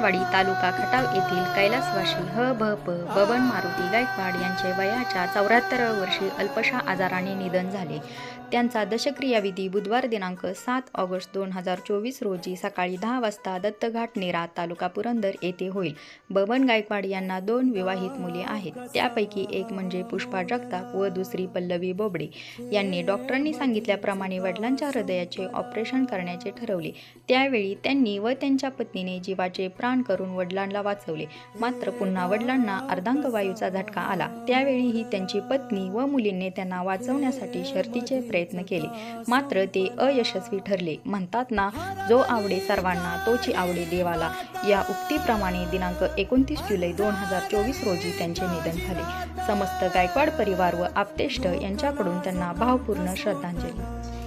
गायकवाडवाडी तालुका खटाव येथील कैलासवाशी ह भ प बबन मारुती गायकवाड यांचे वयाच्या चौऱ्याहत्तर वर्षी अल्पशा आजाराने निधन झाले. त्यांचा दशक्रियाविधी बुधवार दिनांक सात ऑगस्ट दोन हजार चोवीस रोजी सकाळी दहा वाजता दत्तघाट नेरा तालुका पुरंदर येथे होईल. बबन गायकवाड यांना दोन विवाहित मुले आहेत. त्यापैकी एक म्हणजे पुष्पा जगताप व दुसरी पल्लवी बोबडे. यांनी डॉक्टरांनी सांगितल्याप्रमाणे वडिलांच्या हृदयाचे ऑपरेशन करण्याचे ठरवले. त्यावेळी त्यांनी व त्यांच्या पत्नीने जीवाचे प्राण करून वडिलांना वाचवले. मात्र पुन्हा वडिलांना अर्धांगवायूचा झटका आला. त्यावेळीही त्यांची पत्नी व मुलींनी त्यांना वाचवण्यासाठी शर्तीचे प्रयत्न प्रयत्न केले. मात्र ते अयशस्वी ठरले. म्हणतात ना जो आवडे सर्वांना तोची आवडे देवाला. या उक्तीप्रमाणे दिनांक एकोणतीस जुलै दोन हजार चोवीस रोजी त्यांचे निधन झाले. समस्त गायकवाड परिवार व आप्तेष्ट यांच्याकडून त्यांना भावपूर्ण श्रद्धांजली.